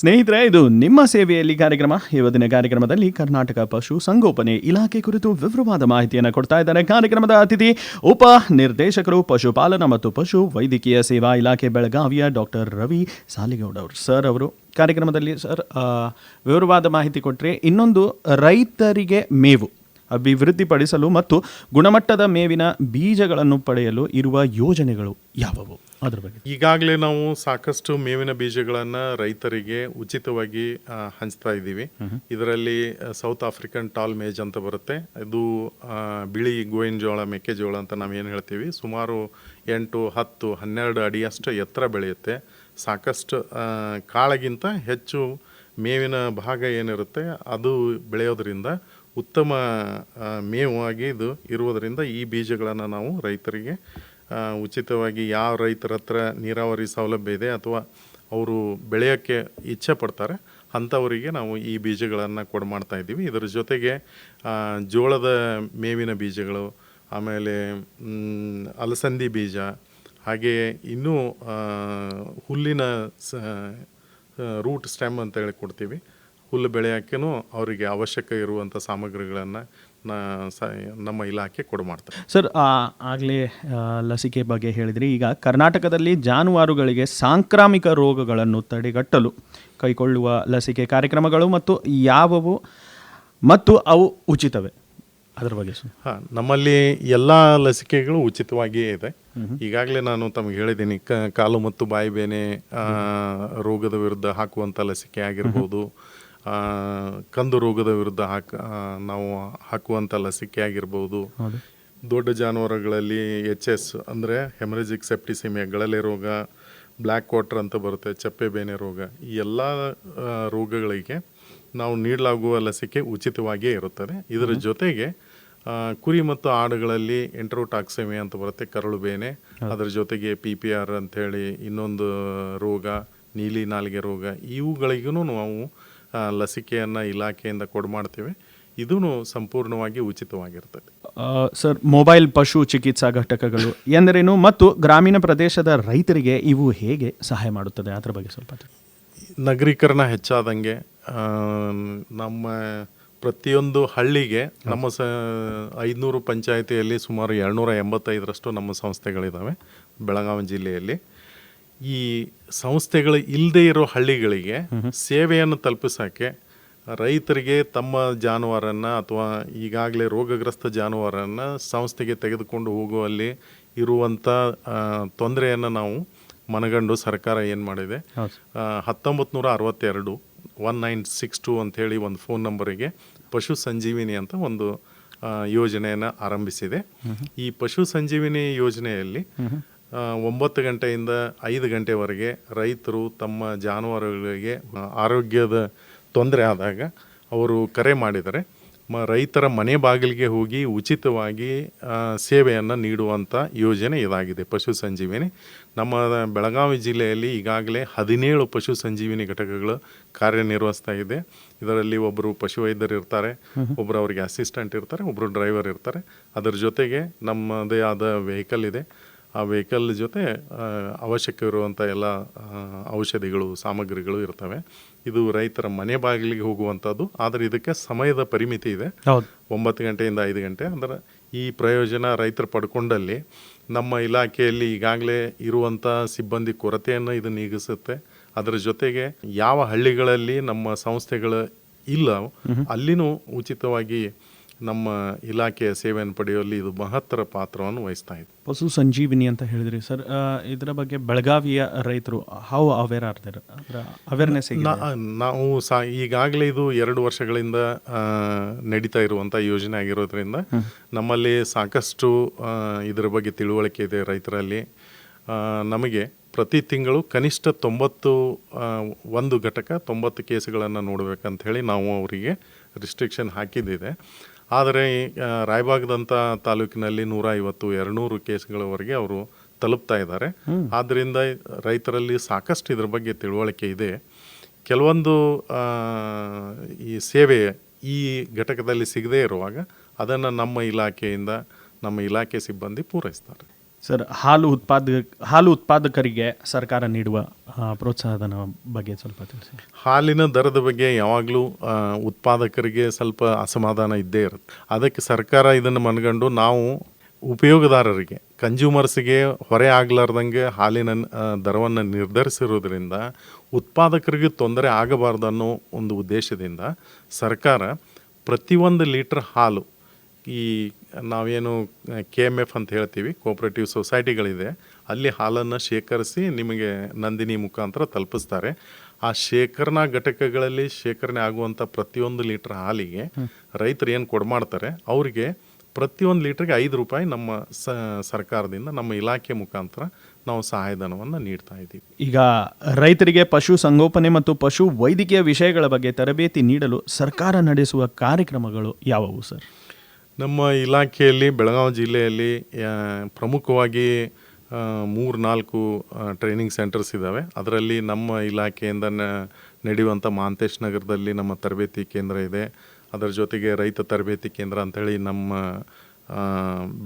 ಸ್ನೇಹಿತರೆ, ಇದು ನಿಮ್ಮ ಸೇವೆಯಲ್ಲಿ ಕಾರ್ಯಕ್ರಮ. ಇವತ್ತಿನ ಕಾರ್ಯಕ್ರಮದಲ್ಲಿ ಕರ್ನಾಟಕ ಪಶು ಸಂಗೋಪನೆ ಇಲಾಖೆ ಕುರಿತು ವಿವರವಾದ ಮಾಹಿತಿಯನ್ನು ಕೊಡ್ತಾ ಇದ್ದಾರೆ ಕಾರ್ಯಕ್ರಮದ ಅತಿಥಿ, ಉಪ ನಿರ್ದೇಶಕರು, ಪಶುಪಾಲನಾ ಮತ್ತು ಪಶು ವೈದ್ಯಕೀಯ ಸೇವಾ ಇಲಾಖೆ ಬೆಳಗಾವಿಯ ಡಾಕ್ಟರ್ ರವಿ ಸಾಲಿಗೌಡ ಅವರು. ಸರ್ ಅವರು, ಕಾರ್ಯಕ್ರಮದಲ್ಲಿ ಸರ್ ವಿವರವಾದ ಮಾಹಿತಿ ಕೊಟ್ಟರೆ ಇನ್ನೊಂದು ರೈತರಿಗೆ ಮೇವು. ಅಭಿವೃದ್ಧಿಪಡಿಸಲು ಮತ್ತು ಗುಣಮಟ್ಟದ ಮೇವಿನ ಬೀಜಗಳನ್ನು ಪಡೆಯಲು ಇರುವ ಯೋಜನೆಗಳು ಯಾವುವು? ಅದರ ಬಗ್ಗೆ. ಈಗಾಗಲೇ ನಾವು ಸಾಕಷ್ಟು ಮೇವಿನ ಬೀಜಗಳನ್ನು ರೈತರಿಗೆ ಉಚಿತವಾಗಿ ಹಂಚ್ತಾ ಇದ್ದೀವಿ. ಇದರಲ್ಲಿ ಸೌತ್ ಆಫ್ರಿಕನ್ ಟಾಲ್ ಮೇಜ್ ಅಂತ ಬರುತ್ತೆ. ಇದು ಬಿಳಿ ಗೋವಿನ ಜೋಳ ಮೆಕ್ಕೆಜೋಳ ಅಂತ ನಾವು ಏನು ಹೇಳ್ತೀವಿ? ಸುಮಾರು ಎಂಟು ಹತ್ತು ಹನ್ನೆರಡು ಅಡಿಯಷ್ಟು ಎತ್ತರ ಬೆಳೆಯುತ್ತೆ. ಸಾಕಷ್ಟು ಕಾಳಗಿಂತ ಹೆಚ್ಚು ಮೇವಿನ ಭಾಗ ಏನಿರುತ್ತೆ ಅದು ಬೆಳೆಯೋದ್ರಿಂದ ಉತ್ತಮ ಮೇವು ಆಗಿ ಇದು ಇರುವುದರಿಂದ ಈ ಬೀಜಗಳನ್ನು ನಾವು ರೈತರಿಗೆ ಉಚಿತವಾಗಿ ಯಾವ ರೈತರ ಹತ್ರ ನೀರಾವರಿ ಸೌಲಭ್ಯ ಇದೆ ಅಥವಾ ಅವರು ಬೆಳೆಯೋಕ್ಕೆ ಇಚ್ಛೆ ಪಡ್ತಾರೆ, ಅಂಥವರಿಗೆ ನಾವು ಈ ಬೀಜಗಳನ್ನು ಕೊಡು ಮಾಡ್ತಾ ಇದ್ದೀವಿ. ಇದರ ಜೊತೆಗೆ ಜೋಳದ ಮೇವಿನ ಬೀಜಗಳು, ಆಮೇಲೆ ಅಲಸಂದಿ ಬೀಜ ಹಾಗೆಯೇ ಇನ್ನೂ ಹುಲ್ಲಿನ ಸ ರೂಟ್ ಸ್ಟೆಮ್ ಅಂತ ಹೇಳಿ ಕೊಡ್ತೀವಿ. ಹುಲ್ಲು ಬೆಳೆಯೋಕ್ಕೂ ಅವರಿಗೆ ಅವಶ್ಯಕ ಇರುವಂಥ ಸಾಮಗ್ರಿಗಳನ್ನು ನಮ್ಮ ಇಲಾಖೆ ಕೊಡು ಮಾಡ್ತಾರೆ ಸರ್ ಆಗಲೇ ಲಸಿಕೆ ಬಗ್ಗೆ ಹೇಳಿದ್ರಿ. ಈಗ ಕರ್ನಾಟಕದಲ್ಲಿ ಜಾನುವಾರುಗಳಿಗೆ ಸಾಂಕ್ರಾಮಿಕ ರೋಗಗಳನ್ನು ತಡೆಗಟ್ಟಲು ಕೈಗೊಳ್ಳುವ ಲಸಿಕೆ ಕಾರ್ಯಕ್ರಮಗಳು ಮತ್ತು ಯಾವುವು ಮತ್ತು ಅವು ಉಚಿತವೇ? ಅದರ ಬಗ್ಗೆ ಹಾಂ ನಮ್ಮಲ್ಲಿ ಎಲ್ಲ ಲಸಿಕೆಗಳು ಉಚಿತವಾಗಿಯೇ ಇದೆ. ಈಗಾಗಲೇ ನಾನು ತಮಗೆ ಹೇಳಿದ್ದೀನಿ ಕಾಲು ಮತ್ತು ಬಾಯಿ ಬೇನೆ ರೋಗದ ವಿರುದ್ಧ ಹಾಕುವಂಥ ಲಸಿಕೆ ಆಗಿರ್ಬೋದು ಕಂದು ರೋಗದ ವಿರುದ್ಧ ಹಾಕ ನಾವು ಹಾಕುವಂಥ ಲಸಿಕೆ ಆಗಿರ್ಬೋದು. ದೊಡ್ಡ ಜಾನುವಾರುಗಳಲ್ಲಿ ಎಚ್ ಎಸ್ ಅಂದರೆ ಹೆಮರೇಜಿಕ್ ಸೆಪ್ಟಿಸಿಮಿಯಾ ಗಳಲೆ ರೋಗ ಬ್ಲ್ಯಾಕ್ ವಾಟರ್ ಅಂತ ಬರುತ್ತೆ ಚಪ್ಪೆ ಬೇನೆ ರೋಗ ಈ ಎಲ್ಲ ರೋಗಗಳಿಗೆ ನಾವು ನೀಡಲಾಗುವ ಲಸಿಕೆ ಉಚಿತವಾಗಿಯೇ ಇರುತ್ತದೆ. ಇದರ ಜೊತೆಗೆ ಕುರಿ ಮತ್ತು ಆಡುಗಳಲ್ಲಿ ಎಂಟ್ರೋಟಾಕ್ಸೆಮಿ ಅಂತ ಬರುತ್ತೆ ಕರಳು ಬೇನೆ. ಅದರ ಜೊತೆಗೆ ಪಿ ಪಿ ಆರ್ ಅಂಥೇಳಿ ಇನ್ನೊಂದು ರೋಗ ನೀಲಿ ನಾಲಿಗೆ ರೋಗ ಇವುಗಳಿಗೂ ನಾವು ಲಸಿಕೆಯನ್ನು ಇಲಾಖೆಯಿಂದ ಕೊಡು ಮಾಡ್ತೇವೆ. ಇದೂ ಸಂಪೂರ್ಣವಾಗಿ ಉಚಿತವಾಗಿರ್ತದೆ. ಸರ್ ಮೊಬೈಲ್ ಪಶು ಚಿಕಿತ್ಸಾ ಘಟಕಗಳು ಎಂದರೇನು ಮತ್ತು ಗ್ರಾಮೀಣ ಪ್ರದೇಶದ ರೈತರಿಗೆ ಇವು ಹೇಗೆ ಸಹಾಯ ಮಾಡುತ್ತದೆ? ಅದರ ಬಗ್ಗೆ ಸ್ವಲ್ಪ. ನಗರೀಕರಣ ಹೆಚ್ಚಾದಂಗೆ ನಮ್ಮ ಪ್ರತಿಯೊಂದು ಹಳ್ಳಿಗೆ ನಮ್ಮ ಸ ಐದುನೂರು ಪಂಚಾಯಿತಿಯಲ್ಲಿ ಸುಮಾರು ಎರಡುನೂರ ಎಂಬತ್ತೈದರಷ್ಟು ನಮ್ಮ ಸಂಸ್ಥೆಗಳಿದ್ದಾವೆ ಬೆಳಗಾವಿ ಜಿಲ್ಲೆಯಲ್ಲಿ. ಈ ಸಂಸ್ಥೆಗಳು ಇಲ್ಲದೆ ಇರೋ ಹಳ್ಳಿಗಳಿಗೆ ಸೇವೆಯನ್ನು ತಲುಪಿಸೋಕ್ಕೆ ರೈತರಿಗೆ ತಮ್ಮ ಜಾನುವಾರನ್ನು ಅಥವಾ ಈಗಾಗಲೇ ರೋಗಗ್ರಸ್ತ ಜಾನುವಾರನ್ನು ಸಂಸ್ಥೆಗೆ ತೆಗೆದುಕೊಂಡು ಹೋಗುವಲ್ಲಿ ಇರುವಂಥ ತೊಂದರೆಯನ್ನು ನಾವು ಮನಗಂಡು ಸರ್ಕಾರ ಏನು ಮಾಡಿದೆ? ಹತ್ತೊಂಬತ್ತು ನೂರ ಅರವತ್ತೆರಡು ಒನ್ ನೈನ್ ಸಿಕ್ಸ್ ಟು ಅಂಥೇಳಿ ಒಂದು ಫೋನ್ ನಂಬರಿಗೆ ಪಶು ಸಂಜೀವಿನಿ ಅಂತ ಒಂದು ಯೋಜನೆಯನ್ನು ಆರಂಭಿಸಿದೆ. ಈ ಪಶು ಸಂಜೀವಿನಿ ಯೋಜನೆಯಲ್ಲಿ ಒಂಬತ್ತು ಗಂಟೆಯಿಂದ ಐದು ಗಂಟೆವರೆಗೆ ರೈತರು ತಮ್ಮ ಜಾನುವಾರುಗಳಿಗೆ ಆರೋಗ್ಯದ ತೊಂದರೆ ಆದಾಗ ಅವರು ಕರೆ ಮಾಡಿದರೆ ಮ ರೈತರ ಮನೆ ಬಾಗಿಲಿಗೆ ಹೋಗಿ ಉಚಿತವಾಗಿ ಸೇವೆಯನ್ನು ನೀಡುವಂಥ ಯೋಜನೆ ಇದಾಗಿದೆ. ಪಶು ಸಂಜೀವಿನಿ. ನಮ್ಮ ಬೆಳಗಾವಿ ಜಿಲ್ಲೆಯಲ್ಲಿ ಈಗಾಗಲೇ ಹದಿನೇಳು ಪಶು ಸಂಜೀವಿನಿ ಘಟಕಗಳು ಕಾರ್ಯನಿರ್ವಹಿಸ್ತಾ ಇದೆ. ಇದರಲ್ಲಿ ಒಬ್ಬರು ಪಶುವೈದ್ಯರು ಇರ್ತಾರೆ ಒಬ್ಬರು ಅವರಿಗೆ ಅಸಿಸ್ಟೆಂಟ್ ಇರ್ತಾರೆ ಒಬ್ಬರು ಡ್ರೈವರ್ ಇರ್ತಾರೆ. ಅದರ ಜೊತೆಗೆ ನಮ್ಮದೇ ಆದ ವೆಹಿಕಲ್ ಇದೆ. ಆ ವೆಹಿಕಲ್ ಜೊತೆ ಅವಶ್ಯಕ ಇರುವಂಥ ಎಲ್ಲ ಔಷಧಿಗಳು ಸಾಮಗ್ರಿಗಳು ಇರ್ತವೆ. ಇದು ರೈತರ ಮನೆ ಬಾಗಿಲಿಗೆ ಹೋಗುವಂಥದ್ದು ಆದರೆ ಇದಕ್ಕೆ ಸಮಯದ ಪರಿಮಿತಿ ಇದೆ. ಒಂಬತ್ತು ಗಂಟೆಯಿಂದ ಐದು ಗಂಟೆ. ಅಂದರೆ ಈ ಪ್ರಯೋಜನ ರೈತರು ಪಡ್ಕೊಂಡಲ್ಲಿ ನಮ್ಮ ಇಲಾಖೆಯಲ್ಲಿ ಈಗಾಗಲೇ ಇರುವಂಥ ಸಿಬ್ಬಂದಿ ಕೊರತೆಯನ್ನು ಇದು ನೀಗಿಸುತ್ತೆ. ಅದರ ಜೊತೆಗೆ ಯಾವ ಹಳ್ಳಿಗಳಲ್ಲಿ ನಮ್ಮ ಸಂಸ್ಥೆಗಳು ಇಲ್ಲ ಅಲ್ಲಿನೂ ಉಚಿತವಾಗಿ ನಮ್ಮ ಇಲಾಖೆಯ ಸೇವೆಯನ್ನು ಪಡೆಯುವಲ್ಲಿ ಇದು ಮಹತ್ತರ ಪಾತ್ರವನ್ನು ವಹಿಸ್ತಾ ಇದೆ. ಪಶು ಸಂಜೀವಿನಿ ಅಂತ ಹೇಳಿದ್ರಿ ಸರ್. ಇದರ ಬಗ್ಗೆ ಬೆಳಗಾವಿಯ ರೈತರು ಹೌ ಅವೇರ್ ಆರ್ದರ್ ಅದರ ಅವೇರ್ನೆಸ್ ನಾವು ಸಾ ಈಗಾಗಲೇ ಇದು ಎರಡು ವರ್ಷಗಳಿಂದ ನಡೀತಾ ಇರುವಂಥ ಯೋಜನೆ ಆಗಿರೋದ್ರಿಂದ ನಮ್ಮಲ್ಲಿ ಸಾಕಷ್ಟು ಇದರ ಬಗ್ಗೆ ತಿಳುವಳಿಕೆ ಇದೆ ರೈತರಲ್ಲಿ. ನಮಗೆ ಪ್ರತಿ ತಿಂಗಳು ಕನಿಷ್ಠ ತೊಂಬತ್ತು ಒಂದು ಘಟಕ ತೊಂಬತ್ತು ಕೇಸುಗಳನ್ನು ನೋಡಬೇಕಂತ ಹೇಳಿ ನಾವು ಅವರಿಗೆ ರಿಸ್ಟ್ರಿಕ್ಷನ್ ಹಾಕಿದ್ದಿದೆ. ಆದರೆ ರಾಯಬಾಗದಂಥ ತಾಲೂಕಿನಲ್ಲಿ ನೂರ ಐವತ್ತು ಎರಡುನೂರು ಕೇಸ್ಗಳವರೆಗೆ ಅವರು ತಲುಪ್ತಾ ಇದ್ದಾರೆ. ಆದ್ದರಿಂದ ರೈತರಲ್ಲಿ ಸಾಕಷ್ಟು ಇದ್ರ ಬಗ್ಗೆ ತಿಳುವಳಿಕೆ ಇದೆ. ಕೆಲವೊಂದು ಈ ಸೇವೆ ಈ ಘಟಕದಲ್ಲಿ ಸಿಗದೇ ಇರುವಾಗ ಅದನ್ನು ನಮ್ಮ ಇಲಾಖೆಯಿಂದ ನಮ್ಮ ಇಲಾಖೆ ಸಿಬ್ಬಂದಿ ಪೂರೈಸ್ತಾರೆ. ಸರ್, ಹಾಲು ಉತ್ಪಾದಕ, ಹಾಲು ಉತ್ಪಾದಕರಿಗೆ ಸರ್ಕಾರ ನೀಡುವ ಪ್ರೋತ್ಸಾಹದ ಬಗ್ಗೆ ಸ್ವಲ್ಪ ತಿಳಿಸಿ. ಹಾಲಿನ ದರದ ಬಗ್ಗೆ ಯಾವಾಗಲೂ ಉತ್ಪಾದಕರಿಗೆ ಸ್ವಲ್ಪ ಅಸಮಾಧಾನ ಇದ್ದೇ ಇರುತ್ತೆ. ಅದಕ್ಕೆ ಸರ್ಕಾರ ಇದನ್ನು ಮನಗಂಡು ನಾವು ಉಪಯೋಗದಾರರಿಗೆ, ಕನ್ಸ್ಯೂಮರ್ಸ್ಗೆ ಹೊರೆ ಆಗಲಾರ್ದಂಗೆ ಹಾಲಿನ ದರವನ್ನು ನಿರ್ಧರಿಸಿರೋದ್ರಿಂದ ಉತ್ಪಾದಕರಿಗೆ ತೊಂದರೆ ಆಗಬಾರ್ದು ಅನ್ನೋ ಒಂದು ಉದ್ದೇಶದಿಂದ ಸರ್ಕಾರ ಪ್ರತಿಯೊಂದು ಲೀಟ್ರ್ ಹಾಲು ಈ ನಾವೇನು ಕೆ ಎಂ ಎಫ್ ಅಂತ ಹೇಳ್ತೀವಿ ಕೋಪರೇಟಿವ್ ಸೊಸೈಟಿಗಳಿದೆ ಅಲ್ಲಿ ಹಾಲನ್ನು ಶೇಖರಿಸಿ ನಿಮಗೆ ನಂದಿನಿ ಮುಖಾಂತರ ತಲುಪಿಸ್ತಾರೆ. ಆ ಶೇಖರಣಾ ಘಟಕಗಳಲ್ಲಿ ಶೇಖರಣೆ ಆಗುವಂಥ ಪ್ರತಿಯೊಂದು ಲೀಟ್ರ್ ಹಾಲಿಗೆ ರೈತರು ಏನು ಕೊಡ್ಮಾಡ್ತಾರೆ ಅವರಿಗೆ ಪ್ರತಿಯೊಂದು ಲೀಟ್ರಿಗೆ ಐದು ರೂಪಾಯಿ ನಮ್ಮ ಸರ್ಕಾರದಿಂದ ನಮ್ಮ ಇಲಾಖೆ ಮುಖಾಂತರ ನಾವು ಸಹಾಯಧನವನ್ನು ನೀಡ್ತಾ ಇದ್ದೀವಿ. ಈಗ ರೈತರಿಗೆ ಪಶು ಸಂಗೋಪನೆ ಮತ್ತು ಪಶು ವೈದ್ಯಕೀಯ ವಿಷಯಗಳ ಬಗ್ಗೆ ತರಬೇತಿ ನೀಡಲು ಸರ್ಕಾರ ನಡೆಸುವ ಕಾರ್ಯಕ್ರಮಗಳು ಯಾವುವು ಸರ್? ನಮ್ಮ ಇಲಾಖೆಯಲ್ಲಿ, ಬೆಳಗಾವಿ ಜಿಲ್ಲೆಯಲ್ಲಿ ಪ್ರಮುಖವಾಗಿ ಮೂರು ನಾಲ್ಕು ಟ್ರೈನಿಂಗ್ ಸೆಂಟರ್ಸ್ ಇದ್ದಾವೆ ಅದರಲ್ಲಿ ನಮ್ಮ ಇಲಾಖೆಯಿಂದ ನಡೆಯುವಂಥ ಮಾಂತೇಶ್ ನಗರದಲ್ಲಿ ನಮ್ಮ ತರಬೇತಿ ಕೇಂದ್ರ ಇದೆ. ಅದರ ಜೊತೆಗೆ ರೈತ ತರಬೇತಿ ಕೇಂದ್ರ ಅಂಥೇಳಿ ನಮ್ಮ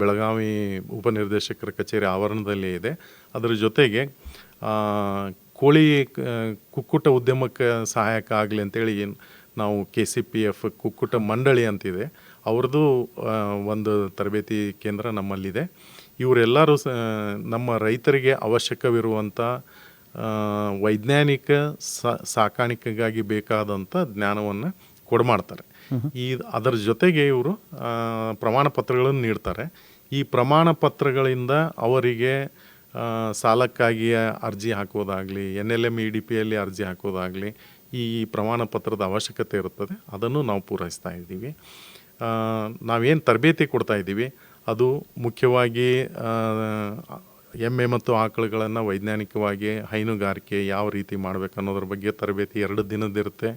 ಬೆಳಗಾವಿ ಉಪನಿರ್ದೇಶಕರ ಕಚೇರಿ ಆವರಣದಲ್ಲಿ ಇದೆ. ಅದರ ಜೊತೆಗೆ ಕೋಳಿ ಕುಕ್ಕುಟ ಉದ್ಯಮಕ್ಕೆ ಸಹಾಯಕ ಆಗಲಿ ಅಂತೇಳಿ ನಾವು ಕೆ ಸಿ ಪಿ ಎಫ್ ಕುಕ್ಕುಟ ಮಂಡಳಿ ಅಂತಿದೆ. ಅವ್ರದ್ದು ಒಂದು ತರಬೇತಿ ಕೇಂದ್ರ ನಮ್ಮಲ್ಲಿದೆ. ಇವರೆಲ್ಲರೂ ಸ ನಮ್ಮ ರೈತರಿಗೆ ಅವಶ್ಯಕವಿರುವಂಥ ವೈಜ್ಞಾನಿಕ ಸಾಕಾಣಿಕೆಗಾಗಿ ಬೇಕಾದಂಥ ಜ್ಞಾನವನ್ನು ಕೊಡ್ಮಾಡ್ತಾರೆ. ಈ ಅದರ ಜೊತೆಗೆ ಇವರು ಪ್ರಮಾಣ ಪತ್ರಗಳನ್ನು ನೀಡ್ತಾರೆ. ಈ ಪ್ರಮಾಣ ಪತ್ರಗಳಿಂದ ಅವರಿಗೆ ಸಾಲಕ್ಕಾಗಿ ಅರ್ಜಿ ಹಾಕೋದಾಗಲಿ N L M E D ಪಿಯಲ್ಲಿ ಅರ್ಜಿ ಹಾಕೋದಾಗಲಿ ಈ ಪ್ರಮಾಣ ಪತ್ರದ ಅವಶ್ಯಕತೆ ಇರುತ್ತದೆ. ಅದನ್ನು ನಾವು ಪೂರೈಸ್ತಾ ಇದ್ದೀವಿ. ನಾವೇನು ತರಬೇತಿ ಕೊಡ್ತಾ ಇದ್ದೀವಿ, ಅದು ಮುಖ್ಯವಾಗಿ ಎಮ್ಮೆ ಮತ್ತು ಆಕಳುಗಳನ್ನು ವೈಜ್ಞಾನಿಕವಾಗಿ ಹೈನುಗಾರಿಕೆ ಯಾವ ರೀತಿ ಮಾಡಬೇಕು ಅನ್ನೋದ್ರ ಬಗ್ಗೆ ತರಬೇತಿ ಎರಡು ದಿನದಿರುತ್ತೆ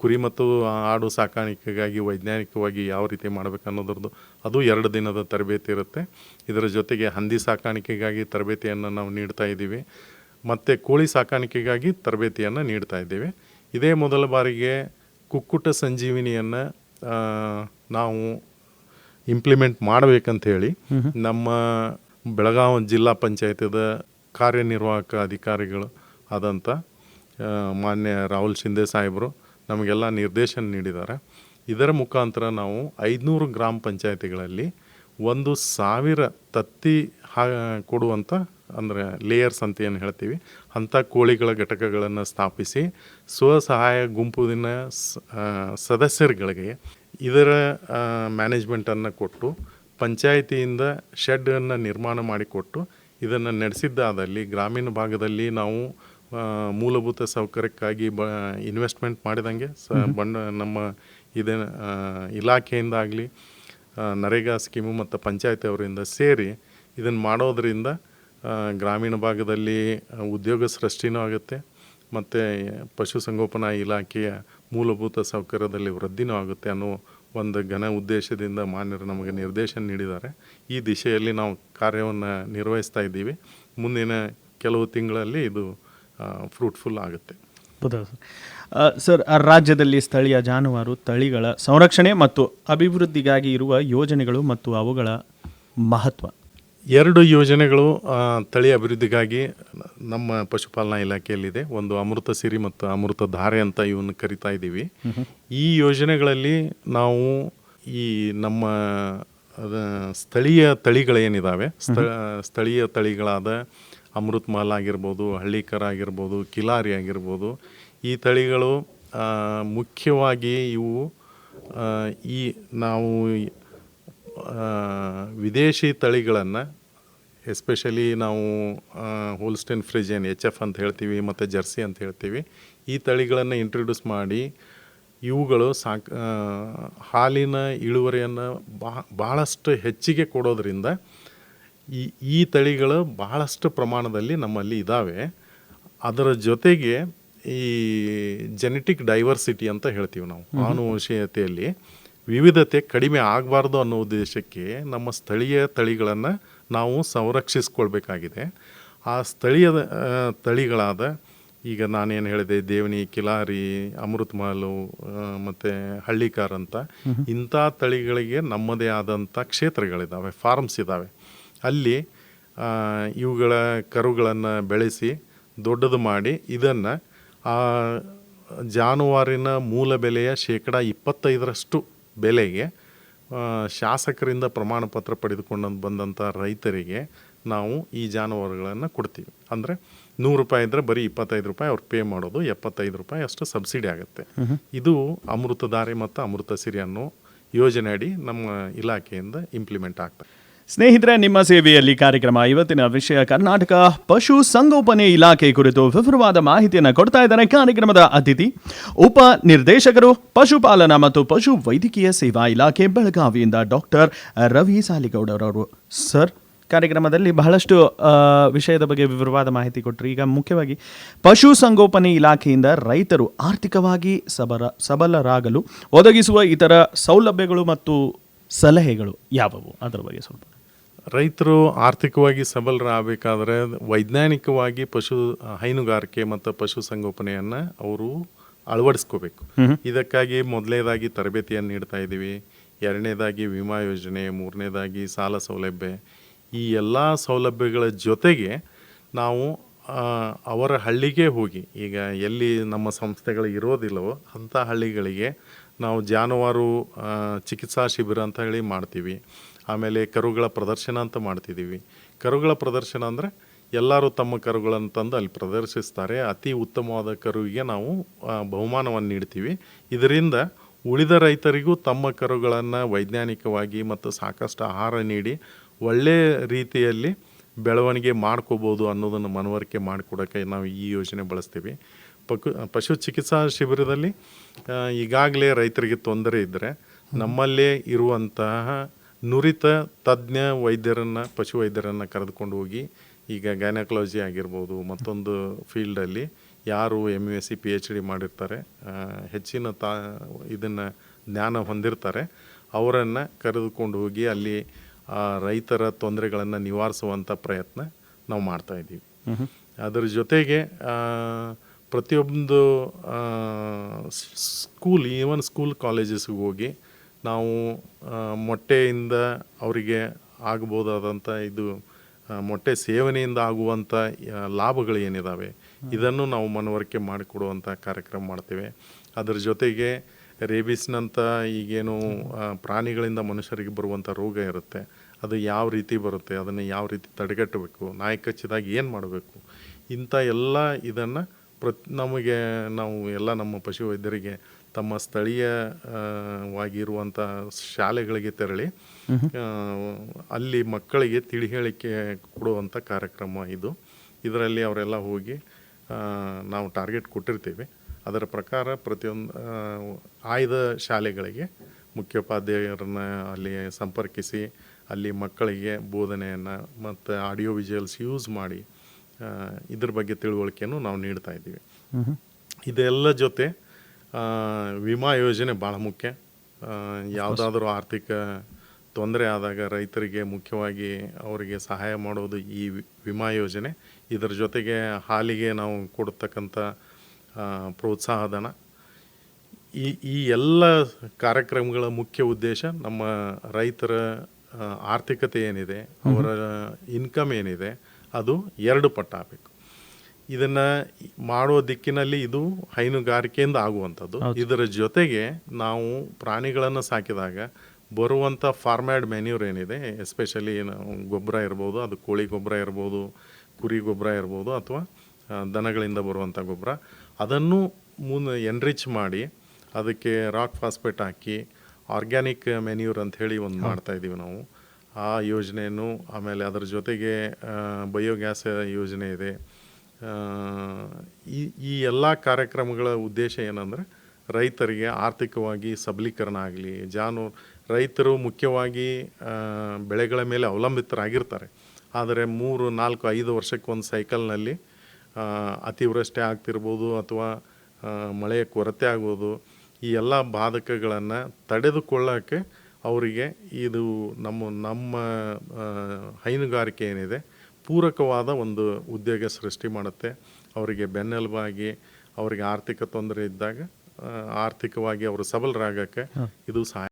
ಕುರಿ ಮತ್ತು ಆಡು ಸಾಕಾಣಿಕೆಗಾಗಿ ವೈಜ್ಞಾನಿಕವಾಗಿ ಯಾವ ರೀತಿ ಮಾಡಬೇಕು ಅನ್ನೋದ್ರದ್ದು ಅದು ಎರಡು ದಿನದ ತರಬೇತಿ ಇರುತ್ತೆ. ಇದರ ಜೊತೆಗೆ ಹಂದಿ ಸಾಕಾಣಿಕೆಗಾಗಿ ತರಬೇತಿಯನ್ನು ನಾವು ನೀಡ್ತಾ ಇದ್ದೀವಿ. ಮತ್ತು ಕೋಳಿ ಸಾಕಾಣಿಕೆಗಾಗಿ ತರಬೇತಿಯನ್ನು ನೀಡ್ತಾ ಇದ್ದೇವೆ. ಇದೇ ಮೊದಲ ಬಾರಿಗೆ ಕುಕ್ಕುಟ ಸಂಜೀವಿನಿಯನ್ನು ನಾವು ಇಂಪ್ಲಿಮೆಂಟ್ ಮಾಡಬೇಕಂತ ಹೇಳಿ ನಮ್ಮ ಬೆಳಗಾವಿ ಜಿಲ್ಲಾ ಪಂಚಾಯತದ ಕಾರ್ಯನಿರ್ವಾಹಕ ಅಧಿಕಾರಿಗಳು ಆದಂಥ ಮಾನ್ಯ ರಾಹುಲ್ ಶಿಂದೆ ಸಾಹೇಬರು ನಮಗೆಲ್ಲ ನಿರ್ದೇಶನ ನೀಡಿದ್ದಾರೆ. ಇದರ ಮುಖಾಂತರ ನಾವು ಐದುನೂರು ಗ್ರಾಮ ಪಂಚಾಯತಿಗಳಲ್ಲಿ ಒಂದು ಸಾವಿರ ತತ್ತಿ ಹಾ ಕೊಡುವಂಥ ಅಂದರೆ ಲೇಯರ್ಸ್ ಅಂತ ಏನು ಹೇಳ್ತೀವಿ. ಅಂಥ ಕೋಳಿಗಳ ಘಟಕಗಳನ್ನು ಸ್ಥಾಪಿಸಿ ಸ್ವಸಹಾಯ ಗುಂಪಿನ ಸದಸ್ಯರುಗಳಿಗೆ ಇದರ ಮ್ಯಾನೇಜ್ಮೆಂಟನ್ನು ಕೊಟ್ಟು ಪಂಚಾಯಿತಿಯಿಂದ ಶೆಡ್ಡನ್ನು ನಿರ್ಮಾಣ ಮಾಡಿಕೊಟ್ಟು ಇದನ್ನು ನಡೆಸಿದ್ದಾದಲ್ಲಿ ಗ್ರಾಮೀಣ ಭಾಗದಲ್ಲಿ ನಾವು ಮೂಲಭೂತ ಸೌಕರ್ಯಕ್ಕಾಗಿ ಬ ಇನ್ವೆಸ್ಟ್ಮೆಂಟ್ ಮಾಡಿದಂಗೆ ಸ ಬಂಡ ನಮ್ಮ ಇದೇ ಇಲಾಖೆಯಿಂದಾಗಲಿ ನರೇಗಾ ಸ್ಕೀಮು ಮತ್ತು ಪಂಚಾಯತಿ ಅವರಿಂದ ಸೇರಿ ಇದನ್ನು ಮಾಡೋದರಿಂದ ಗ್ರಾಮೀಣ ಭಾಗದಲ್ಲಿ ಉದ್ಯೋಗ ಸೃಷ್ಟಿನೂ ಆಗುತ್ತೆ. ಮತ್ತು ಪಶುಸಂಗೋಪನಾ ಇಲಾಖೆಯ ಮೂಲಭೂತ ಸೌಕರ್ಯದಲ್ಲಿ ವೃದ್ಧಿನೂ ಆಗುತ್ತೆ ಅನ್ನೋ ಒಂದು ಘನ ಉದ್ದೇಶದಿಂದ ಮಾನ್ಯರು ನಮಗೆ ನಿರ್ದೇಶನ ನೀಡಿದ್ದಾರೆ. ಈ ದಿಶೆಯಲ್ಲಿ ನಾವು ಕಾರ್ಯವನ್ನು ನಿರ್ವಹಿಸ್ತಾ ಇದ್ದೀವಿ. ಮುಂದಿನ ಕೆಲವು ತಿಂಗಳಲ್ಲಿ ಇದು ಫ್ರೂಟ್ಫುಲ್ ಆಗುತ್ತೆ. ಸರ್? ರಾಜ್ಯದಲ್ಲಿ ಸ್ಥಳೀಯ ಜಾನುವಾರು, ತಳಿಗಳ ಸಂರಕ್ಷಣೆ ಮತ್ತು ಅಭಿವೃದ್ಧಿಗಾಗಿ ಇರುವ ಯೋಜನೆಗಳು ಮತ್ತು ಅವುಗಳ ಮಹತ್ವ. ಎರಡು ಯೋಜನೆಗಳು ತಳಿ ಅಭಿವೃದ್ಧಿಗಾಗಿ ನಮ್ಮ ಪಶುಪಾಲನಾ ಇಲಾಖೆಯಲ್ಲಿದೆ. ಒಂದು ಅಮೃತ ಸಿರಿ ಮತ್ತು ಅಮೃತ ಧಾರೆ ಅಂತ ಇವನ್ನ ಕರಿತಾ ಇದ್ದೀವಿ. ಈ ಯೋಜನೆಗಳಲ್ಲಿ ನಾವು ಈ ನಮ್ಮ ಸ್ಥಳೀಯ ತಳಿಗಳೇನಿದ್ದಾವೆ ಸ್ಥ ಸ್ಥಳೀಯ ತಳಿಗಳಾದ ಅಮೃತ್ ಮಹಲ್ ಆಗಿರ್ಬೋದು ಹಳ್ಳಿಕರ ಆಗಿರ್ಬೋದು ಕಿಲಾರಿ ಆಗಿರ್ಬೋದು ಈ ತಳಿಗಳು ಮುಖ್ಯವಾಗಿ ಇವು ಈ ನಾವು ವಿದೇಶಿ ತಳಿಗಳನ್ನು ಎಸ್ಪೆಷಲಿ ನಾವು ಹೋಲ್ಸ್ಟೈನ್ ಫ್ರಿಜನ್ ಎಚ್ ಎಫ್ ಅಂತ ಹೇಳ್ತೀವಿ ಮತ್ತು ಜರ್ಸಿ ಅಂತ ಹೇಳ್ತೀವಿ ಈ ತಳಿಗಳನ್ನು ಇಂಟ್ರೊಡ್ಯೂಸ್ ಮಾಡಿ ಇವುಗಳು ಸಾಕ್ ಹಾಲಿನ ಇಳುವರಿಯನ್ನು ಬಾ ಭಾಳಷ್ಟು ಹೆಚ್ಚಿಗೆ ಕೊಡೋದ್ರಿಂದ ಈ ಈ ತಳಿಗಳು ಬಹಳಷ್ಟು ಪ್ರಮಾಣದಲ್ಲಿ ನಮ್ಮಲ್ಲಿ ಇದ್ದಾವೆ ಅದರ ಜೊತೆಗೆ ಈ ಜೆನೆಟಿಕ್ ಡೈವರ್ಸಿಟಿ ಅಂತ ಹೇಳ್ತೀವಿ ನಾವು ಆನುವಂಶೀಯತೆಯಲ್ಲಿ. ವಿವಿಧತೆ ಕಡಿಮೆ ಆಗಬಾರ್ದು ಅನ್ನೋ ಉದ್ದೇಶಕ್ಕೆ ನಮ್ಮ ಸ್ಥಳೀಯ ತಳಿಗಳನ್ನು ನಾವು ಸಂರಕ್ಷಿಸ್ಕೊಳ್ಬೇಕಾಗಿದೆ. ಆ ಸ್ಥಳೀಯ ತಳಿಗಳಾದ ಈಗ ನಾನೇನು ಹೇಳಿದೆ ದೇವನಿ ಕಿಲಾರಿ ಅಮೃತ್ ಮಾಲು ಮತ್ತು ಹಳ್ಳಿಕಾರ್ ಅಂತ ಇಂಥ ತಳಿಗಳಿಗೆ ನಮ್ಮದೇ ಆದಂಥ ಕ್ಷೇತ್ರಗಳಿದ್ದಾವೆ ಫಾರ್ಮ್ಸ್ ಇದ್ದಾವೆ ಅಲ್ಲಿ ಇವುಗಳ ಕರುಗಳನ್ನು ಬೆಳೆಸಿ ದೊಡ್ಡದು ಮಾಡಿ ಇದನ್ನು ಆ ಜಾನುವಾರಿನ ಮೂಲ ಬೆಲೆಯ ಶೇಕಡ ಇಪ್ಪತ್ತೈದರಷ್ಟು ಬೆಲೆಗೆ ಶಾಸಕರಿಂದ ಪ್ರಮಾಣ ಪತ್ರ ಪಡೆದುಕೊಂಡು ಬಂದಂಥ ರೈತರಿಗೆ ನಾವು ಈ ಜಾನುವಾರುಗಳನ್ನು ಕೊಡ್ತೀವಿ. ಅಂದರೆ ನೂರು ರೂಪಾಯಿ ಇದ್ದರೆ ಬರೀ ಇಪ್ಪತ್ತೈದು ರೂಪಾಯಿ ಅವ್ರು ಪೇ ಮಾಡೋದು ಎಪ್ಪತ್ತೈದು ರೂಪಾಯಿ ಅಷ್ಟು ಸಬ್ಸಿಡಿ ಆಗುತ್ತೆ. ಇದು ಅಮೃತಧಾರೆ ಮತ್ತು ಅಮೃತ ಸಿರಿ ಅನ್ನೋ ಯೋಜನೆ ಅಡಿ ನಮ್ಮ ಇಲಾಖೆಯಿಂದ ಇಂಪ್ಲಿಮೆಂಟ್ ಆಗ್ತದೆ ಸ್ನೇಹಿತರೆ, ನಿಮ್ಮ ಸೇವೆಯಲ್ಲಿ ಕಾರ್ಯಕ್ರಮ ಇವತ್ತಿನ ವಿಷಯ ಕರ್ನಾಟಕ ಪಶು ಸಂಗೋಪನೆ ಇಲಾಖೆ ಕುರಿತು ವಿವರವಾದ ಮಾಹಿತಿಯನ್ನು ಕೊಡ್ತಾ ಇದ್ದಾರೆ ಕಾರ್ಯಕ್ರಮದ ಅತಿಥಿ. ಉಪ ನಿರ್ದೇಶಕರು, ಪಶುಪಾಲನಾ ಮತ್ತು ಪಶು ವೈದ್ಯಕೀಯ ಸೇವಾ ಇಲಾಖೆ ಬೆಳಗಾವಿಯಿಂದ ಡಾಕ್ಟರ್ ರವಿ ಸಾಲಿಗೌಡರವರು ಸರ್, ಕಾರ್ಯಕ್ರಮದಲ್ಲಿ ಬಹಳಷ್ಟು ವಿಷಯದ ಬಗ್ಗೆ ವಿವರವಾದ ಮಾಹಿತಿ ಕೊಟ್ಟರು ಈಗ ಮುಖ್ಯವಾಗಿ ಪಶು ಸಂಗೋಪನೆ ಇಲಾಖೆಯಿಂದ ರೈತರು ಆರ್ಥಿಕವಾಗಿ ಸಬರ, ಸಬಲರಾಗಲು ಒದಗಿಸುವ ಇತರ ಸೌಲಭ್ಯಗಳು ಮತ್ತು ಸಲಹೆಗಳು ಯಾವುವು? ಅದರ ಬಗ್ಗೆ ಸ್ವಲ್ಪ ರೈತರು ಆರ್ಥಿಕವಾಗಿ ಸಬಲರಾಗಬೇಕಾದ್ರೆ ವೈಜ್ಞಾನಿಕವಾಗಿ ಪಶು ಹೈನುಗಾರಿಕೆ ಮತ್ತು ಪಶು ಸಂಗೋಪನೆಯನ್ನು ಅವರು ಅಳವಡಿಸ್ಕೋಬೇಕು. ಇದಕ್ಕಾಗಿ ಮೊದಲನೇದಾಗಿ ತರಬೇತಿಯನ್ನು ನೀಡ್ತಾ ಇದ್ದೀವಿ. ಎರಡನೇದಾಗಿ ವಿಮಾ ಯೋಜನೆ ಮೂರನೇದಾಗಿ ಸಾಲ ಸೌಲಭ್ಯ. ಈ ಎಲ್ಲ ಸೌಲಭ್ಯಗಳ ಜೊತೆಗೆ ನಾವು ಅವರ ಹಳ್ಳಿಗೆ ಹೋಗಿ ಈಗ ಎಲ್ಲಿ ನಮ್ಮ ಸಂಸ್ಥೆಗಳು ಇರೋದಿಲ್ಲವೋ ಅಂಥ ಹಳ್ಳಿಗಳಿಗೆ ನಾವು ಜಾನುವಾರು ಚಿಕಿತ್ಸಾ ಶಿಬಿರ ಅಂತ ಹೇಳಿ ಮಾಡ್ತೀವಿ. ಆಮೇಲೆ ಕರುಗಳ ಪ್ರದರ್ಶನ ಅಂತ ಮಾಡ್ತಿದ್ದೀವಿ. ಕರುಗಳ ಪ್ರದರ್ಶನ ಅಂದರೆ ಎಲ್ಲರೂ ತಮ್ಮ ಕರುಗಳನ್ನು ತಂದು ಅಲ್ಲಿ ಪ್ರದರ್ಶಿಸ್ತಾರೆ. ಅತಿ ಉತ್ತಮವಾದ ಕರುವಿಗೆ ನಾವು ಬಹುಮಾನವನ್ನು ನೀಡ್ತೀವಿ. ಇದರಿಂದ ಉಳಿದ ರೈತರಿಗೂ ತಮ್ಮ ಕರುಗಳನ್ನು ವೈಜ್ಞಾನಿಕವಾಗಿ ಮತ್ತು ಸಾಕಷ್ಟು ಆಹಾರ ನೀಡಿ ಒಳ್ಳೆಯ ರೀತಿಯಲ್ಲಿ ಬೆಳವಣಿಗೆ ಮಾಡ್ಕೋಬೋದು ಅನ್ನೋದನ್ನು ಮನವರಿಕೆ ಮಾಡಿಕೊಡೋಕ್ಕೆ ನಾವು ಈ ಯೋಜನೆ ಬಳಸ್ತೀವಿ. ಪಕು ಪಶು ಚಿಕಿತ್ಸಾ ಶಿಬಿರದಲ್ಲಿ ಈಗಾಗಲೇ ರೈತರಿಗೆ ತೊಂದರೆ ಇದ್ದರೆ ನಮ್ಮಲ್ಲೇ ಇರುವಂತಹ ನುರಿತ ತಜ್ಞ ವೈದ್ಯರನ್ನು ಪಶು ವೈದ್ಯರನ್ನು ಕರೆದುಕೊಂಡು ಹೋಗಿ ಈಗ ಗೈನಕಾಲಜಿ ಆಗಿರ್ಬೋದು ಮತ್ತೊಂದು ಫೀಲ್ಡಲ್ಲಿ ಯಾರು M U S C P H D ಮಾಡಿರ್ತಾರೆ ಹೆಚ್ಚಿನ ತಾ ಇದನ್ನು ಜ್ಞಾನ ಹೊಂದಿರ್ತಾರೆ. ಅವರನ್ನು ಕರೆದುಕೊಂಡು ಹೋಗಿ ಅಲ್ಲಿ ರೈತರ ತೊಂದರೆಗಳನ್ನು ನಿವಾರಿಸುವಂಥ ಪ್ರಯತ್ನ ನಾವು ಮಾಡ್ತಾಯಿದ್ದೀವಿ ಅದರ ಜೊತೆಗೆ ಪ್ರತಿಯೊಂದು ಸ್ಕೂಲ್ ಈವನ್ ಸ್ಕೂಲ್ ಕಾಲೇಜಸ್ಗೆ ಹೋಗಿ ನಾವು ಮೊಟ್ಟೆಯಿಂದ ಅವರಿಗೆ ಆಗ್ಬೋದಾದಂಥ ಇದು ಮೊಟ್ಟೆ ಸೇವನೆಯಿಂದ ಆಗುವಂಥ ಲಾಭಗಳು ಏನಿದಾವೆ ಇದನ್ನು ನಾವು ಮನವರಿಕೆ ಮಾಡಿಕೊಡುವಂಥ ಕಾರ್ಯಕ್ರಮ ಮಾಡ್ತೇವೆ. ಅದರ ಜೊತೆಗೆ ರೇಬಿಸ್ನಂಥ ಈಗೇನು ಪ್ರಾಣಿಗಳಿಂದ ಮನುಷ್ಯರಿಗೆ ಬರುವಂಥ ರೋಗ ಇರುತ್ತೆ ಅದು ಯಾವ ರೀತಿ ಬರುತ್ತೆ ಅದನ್ನು ಯಾವ ರೀತಿ ತಡೆಗಟ್ಟಬೇಕು ನಾಯಿ ಕಚ್ಚಿದಾಗ ಏನು ಮಾಡಬೇಕು ಇಂಥ ಎಲ್ಲ ಇದನ್ನು ಪ್ರತಿ ನಮಗೆ ನಾವು ಎಲ್ಲ ನಮ್ಮ ಪಶು ವೈದ್ಯರಿಗೆ ತಮ್ಮ ಸ್ಥಳೀಯ ವಾಗಿರುವಂಥ ಶಾಲೆಗಳಿಗೆ ತೆರಳಿ ಅಲ್ಲಿ ಮಕ್ಕಳಿಗೆ ತಿಳಿ ಹೇಳಿಕೆ ಕೊಡುವಂಥ ಕಾರ್ಯಕ್ರಮ ಇದು. ಇದರಲ್ಲಿ ಅವರೆಲ್ಲ ಹೋಗಿ ನಾವು ಟಾರ್ಗೆಟ್ ಕೊಟ್ಟಿರ್ತೀವಿ. ಅದರ ಪ್ರಕಾರ ಪ್ರತಿಯೊಂದು ಆಯ್ದ ಶಾಲೆಗಳಿಗೆ ಮುಖ್ಯೋಪಾಧ್ಯಾಯರನ್ನ ಅಲ್ಲಿ ಸಂಪರ್ಕಿಸಿ ಅಲ್ಲಿ ಮಕ್ಕಳಿಗೆ ಬೋಧನೆಯನ್ನು ಮತ್ತು ಆಡಿಯೋ ವಿಜುವಲ್ಸ್ ಯೂಸ್ ಮಾಡಿ ಇದ್ರ ಬಗ್ಗೆ ತಿಳುವಳಿಕೆಯನ್ನು ನಾವು ನೀಡ್ತಾ ಇದ್ದೀವಿ. ಇದೆಲ್ಲ ಜೊತೆ ವಿಮಾ ಯೋಜನೆ ಭಾಳ ಮುಖ್ಯ. ಯಾವುದಾದ್ರೂ ಆರ್ಥಿಕ ತೊಂದರೆ ಆದಾಗ ರೈತರಿಗೆ ಮುಖ್ಯವಾಗಿ ಅವರಿಗೆ ಸಹಾಯ ಮಾಡೋದು ಈ ವಿಮಾ ಯೋಜನೆ. ಇದರ ಜೊತೆಗೆ ಹಾಲಿಗೆ ನಾವು ಕೊಡ್ತಕ್ಕಂಥ ಪ್ರೋತ್ಸಾಹಧನ. ಈ ಈ ಎಲ್ಲ ಕಾರ್ಯಕ್ರಮಗಳ ಮುಖ್ಯ ಉದ್ದೇಶ ನಮ್ಮ ರೈತರ ಆರ್ಥಿಕತೆ ಏನಿದೆ ಅವರ ಇನ್ಕಮ್ ಏನಿದೆ ಅದು ಎರಡು ಪಟ್ಟು ಆಗಬೇಕು. ಇದನ್ನ ಮಾಡುವ ದಿಕ್ಕಿನಲ್ಲಿ ಇದು ಹೈನುಗಾರಿಕೆಯಿಂದ ಆಗುವಂಥದ್ದು. ಇದರ ಜೊತೆಗೆ ನಾವು ಪ್ರಾಣಿಗಳನ್ನು ಸಾಕಿದಾಗ ಬರುವಂಥ ಫಾರ್ಮ್ಯಾಡ್ ಮೆನ್ಯೂರ್ ಏನಿದೆ ಎಸ್ಪೆಷಲಿ ಗೊಬ್ಬರ ಇರ್ಬೋದು ಅದು ಕೋಳಿ ಗೊಬ್ಬರ ಇರ್ಬೋದು ಕುರಿ ಗೊಬ್ಬರ ಇರ್ಬೋದು ಅಥವಾ ದನಗಳಿಂದ ಬರುವಂಥ ಗೊಬ್ಬರ ಅದನ್ನು ಮುಂದೆ ಎನ್ರಿಚ್ ಮಾಡಿ ಅದಕ್ಕೆ ರಾಕ್ ಫಾಸ್ಫೇಟ್ ಹಾಕಿ ಆರ್ಗ್ಯಾನಿಕ್ ಮೆನ್ಯೂರ್ ಅಂತ ಹೇಳಿ ಒಂದು ಮಾಡ್ತಾ ಇದ್ದೀವಿ ನಾವು. ಆ ಯೋಜನೆಯನ್ನು ಆಮೇಲೆ ಅದರ ಜೊತೆಗೆ ಬಯೋಗ್ಯಾಸ್ ಯೋಜನೆ ಇದೆ. ಈ ಈ ಎಲ್ಲ ಕಾರ್ಯಕ್ರಮಗಳ ಉದ್ದೇಶ ಏನಂದರೆ ರೈತರಿಗೆ ಆರ್ಥಿಕವಾಗಿ ಸಬಲೀಕರಣ ಆಗಲಿ. ಜಾನು, ರೈತರು ಮುಖ್ಯವಾಗಿ ಬೆಳೆಗಳ ಮೇಲೆ ಅವಲಂಬಿತರಾಗಿರ್ತಾರೆ. ಆದರೆ ಮೂರು, ನಾಲ್ಕು, ಐದು ವರ್ಷಕ್ಕೊಂದು ಸೈಕಲ್ನಲ್ಲಿ ಅತಿವೃಷ್ಟಿ ಆಗ್ತಿರ್ಬೋದು ಅಥವಾ ಮಳೆಯ ಕೊರತೆ ಆಗ್ಬೋದು ಈ ಎಲ್ಲ ಬಾಧಕಗಳನ್ನು ತಡೆದುಕೊಳ್ಳೋಕ್ಕೆ ಅವರಿಗೆ ಇದು ನಮ್ಮ ನಮ್ಮ ಹೈನುಗಾರಿಕೆ ಏನಿದೆ ಪೂರಕವಾದ ಒಂದು ಉದ್ಯೋಗ ಸೃಷ್ಟಿ ಮಾಡುತ್ತೆ. ಅವರಿಗೆ ಬೆನ್ನೆಲುಬಾಗಿ ಅವರಿಗೆ ಆರ್ಥಿಕ ತೊಂದರೆ ಇದ್ದಾಗ ಆರ್ಥಿಕವಾಗಿ ಅವರು ಸಬಲರಾಗಕ್ಕೆ ಇದು ಸಹಾಯ